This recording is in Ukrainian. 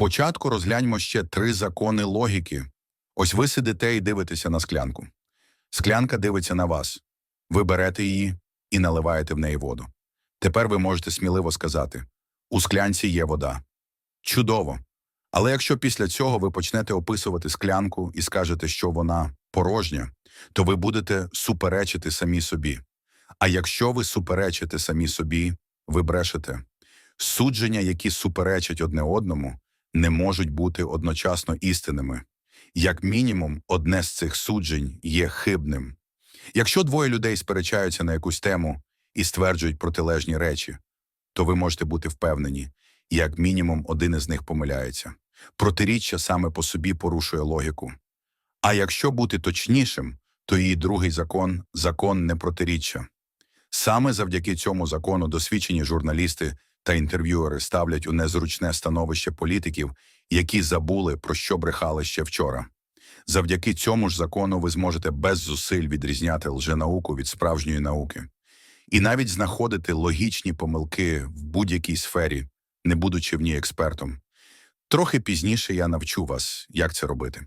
Спочатку розгляньмо ще три закони логіки. Ось ви сидите і дивитеся на склянку. Склянка дивиться на вас. Ви берете її і наливаєте в неї воду. Тепер ви можете сміливо сказати: у склянці є вода. Чудово. Але якщо після цього ви почнете описувати склянку і скажете, що вона порожня, то ви будете суперечити самі собі. А якщо ви суперечите самі собі, ви брешете. Судження, які суперечать одне одному, не можуть бути одночасно істинними. Як мінімум, одне з цих суджень є хибним. Якщо двоє людей сперечаються на якусь тему і стверджують протилежні речі, то ви можете бути впевнені, як мінімум один із них помиляється. Протиріччя саме по собі порушує логіку. А якщо бути точнішим, то її другий закон закон непротиріччя. Саме завдяки цьому закону досвідчені журналісти та інтерв'юери ставлять у незручне становище політиків, які забули, про що брехали ще вчора. Завдяки цьому ж закону ви зможете без зусиль відрізняти лженауку від справжньої науки і навіть знаходити логічні помилки в будь-якій сфері, не будучи в ній експертом. Трохи пізніше я навчу вас, як це робити.